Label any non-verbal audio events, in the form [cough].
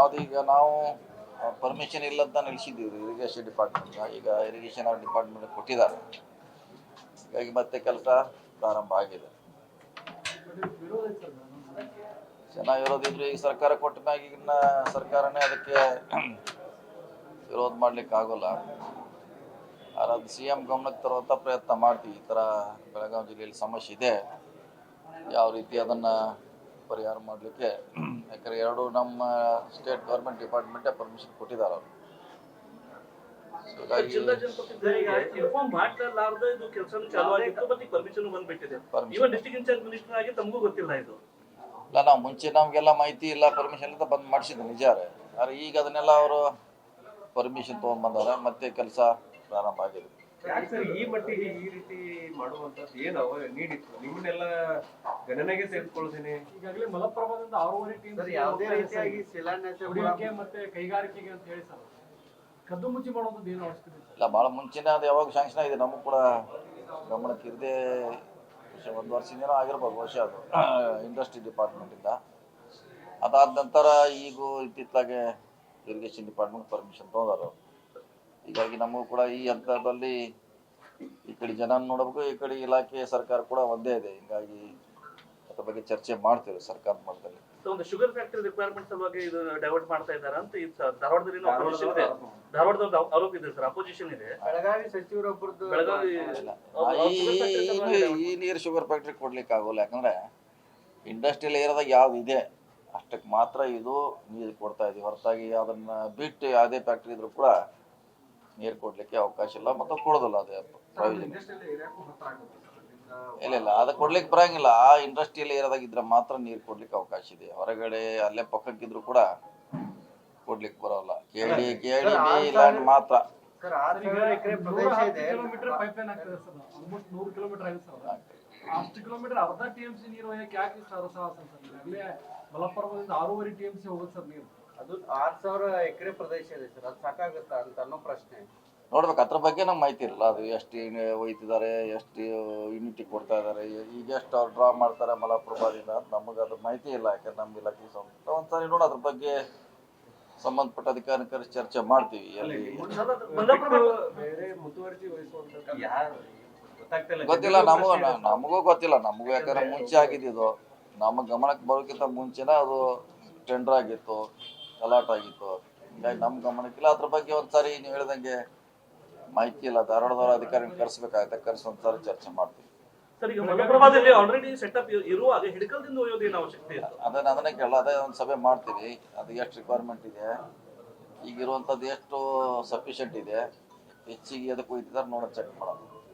ಅದೀಗ ನಾವು ಪರ್ಮಿಷನ್ ಇಲ್ಲ ಅಂತ ಇರಿಗೇಷನ್ ಡಿಪಾರ್ಟ್ಮೆಂಟ್ ಈಗ ಇರಿಗೇಷನ್ ಡಿಪಾರ್ಟ್ಮೆಂಟ್ ಕೊಟ್ಟಿದ್ದಾರೆ. ಹೀಗಾಗಿ ಮತ್ತೆ ಕೆಲಸ ಪ್ರಾರಂಭ ಆಗಿದೆ. ವಿರೋಧಿದ್ರು ಈಗ ಸರ್ಕಾರ ಕೊಟ್ಟ ಮ್ಯಾಗ ಇನ್ನ ಸರ್ಕಾರನೇ ಅದಕ್ಕೆ ವಿರೋಧ ಮಾಡ್ಲಿಕ್ಕೆ ಆಗೋಲ್ಲ. ಆದ್ರೆ ಅದು ಸಿ ಎಂ ಗಮನಕ್ಕೆ ತರುವಂಥ ಪ್ರಯತ್ನ ಮಾಡ್ತೀವಿ. ಈ ಥರ ಬೆಳಗಾವಿ ಜಿಲ್ಲೆಯಲ್ಲಿ ಸಮಸ್ಯೆ ಇದೆ. ಯಾವ ರೀತಿ ಅದನ್ನು ಪರಿಹಾರ ಮಾಡಲಿಕ್ಕೆ ಯಾಕಂದ್ರೆ ಎರಡು ನಮ್ಮ ಸ್ಟೇಟ್ ಗೌರ್ಮೆಂಟ್ ಡಿಪಾರ್ಟ್ಮೆಂಟೇ ಪರ್ಮಿಷನ್ ಕೊಟ್ಟಿದ್ದಾರೆ ಅವರು. ಇಲ್ಲ ನಾವು ಮುಂಚೆ ನಮಗೆಲ್ಲ ಮಾಹಿತಿ ಇಲ್ಲ ಪರ್ಮಿಷನ್ ಅಂತ ಬಂದ್ ಮಾಡಿಸಿದ್ದು ನಿಜ ರೀ ಆದ್ರೆ ಈಗ ಅದನ್ನೆಲ್ಲ ಅವರು ಪರ್ಮಿಷನ್ ತೊಗೊಂಡ್ಬಂದಾರೆ ಮತ್ತೆ ಕೆಲಸ ಪ್ರಾರಂಭ ಆಗಿದೆ. ಯಾಕೆ ಸರ್ ಈ ಮಟ್ಟಿಗೆ ಈ ರೀತಿ ಮಾಡುವಂತದ್ದು ಏನು ನೀಡಿತ್ತು? ನಿಮ್ಮನ್ನೆಲ್ಲ ಗಣನೆಗೆ ತೆಗೆದುಕೊಳ್ತೀನಿ ಈಗಾಗಲೇ ಮಲಪ್ರಭಾದಿಂದ ಆರೂವರೆ ಟೀಮ್ ಸರ್ ಯಾವುದೇ ರೀತಿಯಾಗಿ ಶಿಲಾನ್ಯಾಸ ಕುಡಿಯೋಕೆ ಮತ್ತೆ ಕೈಗಾರಿಕೆಗೆ ಅಂತ ಹೇಳಿ ಸರ್. ಕದ್ದು ಮುಚ್ಚಿ ಮಾಡೋದು ಏನು ಅವಶ್ಯಕತೆ ಇದೆ ಇಲ್ಲ ಭಾಳ ಮುಂಚೆನೇ ಅದು ಯಾವಾಗ ಶಾಂಕ್ಷನ್ ಆಗಿದೆ ನಮಗೂ ಕೂಡ ಗಮನಕ್ಕೆ ಇರದೆ ಒಂದು ವರ್ಷದಿಂದ ಆಗಿರ್ಬೋದು ವರ್ಷ ಅದು. [clears throat] ಇಂಡಸ್ಟ್ರಿ ಡಿಪಾರ್ಟ್ಮೆಂಟಿಂದ ಅದಾದ ನಂತರ ಈಗ ಇತ್ತಿತ್ತಲಾಗೆ ಇರಿಗೇಷನ್ ಡಿಪಾರ್ಟ್ಮೆಂಟ್ ಪರ್ಮಿಷನ್ ತೊಗೊಂಡಾರು ಹೀಗಾಗಿ ನಮಗೂ ಕೂಡ ಈ ಹಂತದಲ್ಲಿ ಈ ಕಡೆ ಜನ ನೋಡಬೇಕು ಈ ಕಡೆ ಇಲಾಖೆ ಸರ್ಕಾರ ಕೂಡ ಒಂದೇ ಇದೆ. ಹೀಗಾಗಿ ಅದ್ರ ಬಗ್ಗೆ ಚರ್ಚೆ ಮಾಡ್ತೀವಿ ಸರ್ಕಾರ ಮಟ್ಟದಲ್ಲಿ ಒಂದು ಶುಗರ್ ಫ್ಯಾಕ್ಟರಿ ರಿಕ್ವೈರ್ಮೆಂಟ್ ಸಲುವಾಗಿ ಇದು ಡೈವರ್ಟ್ ಮಾಡ್ತಾ ಇದ್ದಾರೆ ಅಂತ ಇದು ಧಾರವಾಡದಲ್ಲಿ ಅಪೋಸಿಷನ್ ಇದೆ. ಧಾರವಾಡದ ಆರೋಪ ಇದೆ ಸರ್ ಅಪೋಸಿಷನ್ ಇದೆ. ಬೆಳಗಾವಿ ಸಚಿವರೊಬ್ಬರದ್ದು ಬೆಳಗಾವಿ ಈ ನೀರು ಶುಗರ್ ಫ್ಯಾಕ್ಟರಿ ಕೊಡ್ಲಿಕ್ಕೆ ಆಗೋಲ್ಲ. ಯಾಕಂದ್ರೆ ಇಂಡಸ್ಟ್ರಿಯಲ್ ಏರಿಯಾದಾಗ ಯಾವ್ದು ಇದೆ? ಅಷ್ಟಕ್ಕೆ ಮಾತ್ರ ಇದು ನೀರು ಕೊಡ್ತಾ ಇದೆ. ಹೊರತಾಗಿ ಅದನ್ನ ಬಿಟ್ಟು ಯಾವುದೇ ಫ್ಯಾಕ್ಟ್ರಿ ಇದ್ರು ಕೂಡ ನೀರು ಕೊಡ್ಲಿಕ್ಕೆ ಅವಕಾಶ ಇಲ್ಲ ಮತ್ತು ಕೊಡೋದಿಲ್ಲ ಅದೇ ಪ್ರಯೋಜನ. ಇಲ್ಲ ಇಲ್ಲ ಅದು ಕೊಡ್ಲಿಕ್ಕೆ ಬರಂಗಿಲ್ಲ. ಆ ಇಂಡಸ್ಟ್ರಿಯಲ್ಲಿ ಇರೋದಾಗ ಇದ್ರೆ ಮಾತ್ರ ನೀರು ಕೊಡ್ಲಿಕ್ಕೆ ಅವಕಾಶ ಇದೆ. ಹೊರಗಡೆ ಅಲ್ಲೇ ಪಕ್ಕಕ್ಕಿದ್ರು ಕೂಡ ಕೊಡ್ಲಿಕ್ಕೆ ಬರೋಲ್ಲ. ಕೇಳಿ ಕೇಳಿ ಲ್ಯಾಂಡ್ ಮಾತ್ರ. ಸರ್ ಆರು ಎಕರೆ ಪ್ರದೇಶ ಇದೆ. ಕಿಲೋಮೀಟರ್ ಪೈಪ್ ಲೈನ್ ಆಗ್ತದೆ ಸರ್ ಆಲ್ಮೋಸ್ಟ್ ನೂರು ಕಿಲೋಮೀಟರ್ ಆಗಿದೆ ಸರ್. ಅಷ್ಟು ಕಿಲೋಮೀಟರ್ ಅರ್ಧ ಟಿ ಎಂ ಸಿ ನೀರು ಒಯ್ಯಕ್ಕೆ ಯಾಕೆ ಇಷ್ಟು ಅರಸಾಹಸ ಸರ್ ಈಗಾಗಲೇ ಮಲಪ್ರಭಾದಿಂದ ಆರೂವರೆ ಟಿ ಎಂ ಸಿ ಹೋಗುತ್ತೆ ಸರ್ ನೀರು. ಅದು ಆರು ಸಾವಿರ ಎಕರೆ ಪ್ರದೇಶ ಇದೆ ಸರ್ ಅದು ಸಾಕಾಗುತ್ತಾ ಅಂತ ಅನ್ನೋ ಪ್ರಶ್ನೆ. ನೋಡ್ಬೇಕು ಅದ್ರ ಬಗ್ಗೆ ನಮ್ಗೆ ಮಾಹಿತಿ ಇರಲ್ಲ. ಅದು ಎಷ್ಟು ಒಯ್ತಿದ್ದಾರೆ ಎಷ್ಟು ಯೂನಿಟಿ ಕೊಡ್ತಾ ಇದ್ದಾರೆ ಈಗ ಎಷ್ಟು ಅವ್ರು ಡ್ರಾ ಮಾಡ್ತಾರೆ ಮಲಪ್ರಭಾದಿಂದ ಅಂತ ನಮಗೆ ಅದ್ರ ಮಾಹಿತಿ ಇಲ್ಲ. ಯಾಕಂದ್ರೆ ನಮ್ಗೆ ಇಲಾಖೆ ಕೆಲಸ ಒಂದ್ಸರಿ ನೋಡಿ ಅದ್ರ ಬಗ್ಗೆ ಸಂಬಂಧಪಟ್ಟ ಅಧಿಕಾರಿ ಕರೆಸಿ ಚರ್ಚೆ ಮಾಡ್ತೀವಿ. ಗೊತ್ತಿಲ್ಲ ನಮಗೂ ನಮಗೂ ಗೊತ್ತಿಲ್ಲ. ನಮಗೂ ಯಾಕಂದ್ರೆ ಮುಂಚೆ ಆಗಿದ್ದು ನಮ್ಮ ಗಮನಕ್ಕೆ ಬರೋಕ್ಕಿಂತ ಮುಂಚೆನೇ ಅದು ಟೆಂಡರ್ ಆಗಿತ್ತು ಗಲಾಟ್ ಆಗಿತ್ತು. ಹೀಗಾಗಿ ನಮ್ಮ ಗಮನಕ್ಕಿಲ್ಲ. ಅದ್ರ ಬಗ್ಗೆ ಒಂದ್ಸಾರಿ ನೀವು ಹೇಳ್ದಂಗೆ ಮಾಹಿತಿ ಇಲ್ಲ ಧಾರವಾಡದವರ ಅಧಿಕಾರಿ ಕರೆಸ್ಬೇಕಾಗತ್ತೆ ಕರೆಸಿ ಒಂದ್ಸಾರಿ ಚರ್ಚೆ ಮಾಡ್ತೀವಿ. ಸರ್ ಈಗ ಮಲಪ್ರಭಾದಲ್ಲಿ ಆಲ್ರೆಡಿ ಸೆಟಪ್ ಇರುವಾಗ ಹಿಡ್ಕಲ್ದಿಂದ ಅವಶ್ಯಕತೆ ಅದನ್ನ ಅದನ್ನೇ ಕೇಳಲ್ಲ ಅದೇ ಒಂದು ಸಭೆ ಮಾಡ್ತೀವಿ ಅದು ಎಷ್ಟು ರಿಕ್ವೈರ್ಮೆಂಟ್ ಇದೆ ಈಗಿರುವಂಥದ್ದು ಎಷ್ಟು ಸಫಿಷಿಯೆಂಟ್ ಇದೆ ಹೆಚ್ಚಿಗೆ ಅದಕ್ಕೆ ಹೋಯ್ತಿದ್ದಾರೆ ನೋಡೋದು ಚೆಕ್ ಮಾಡೋದು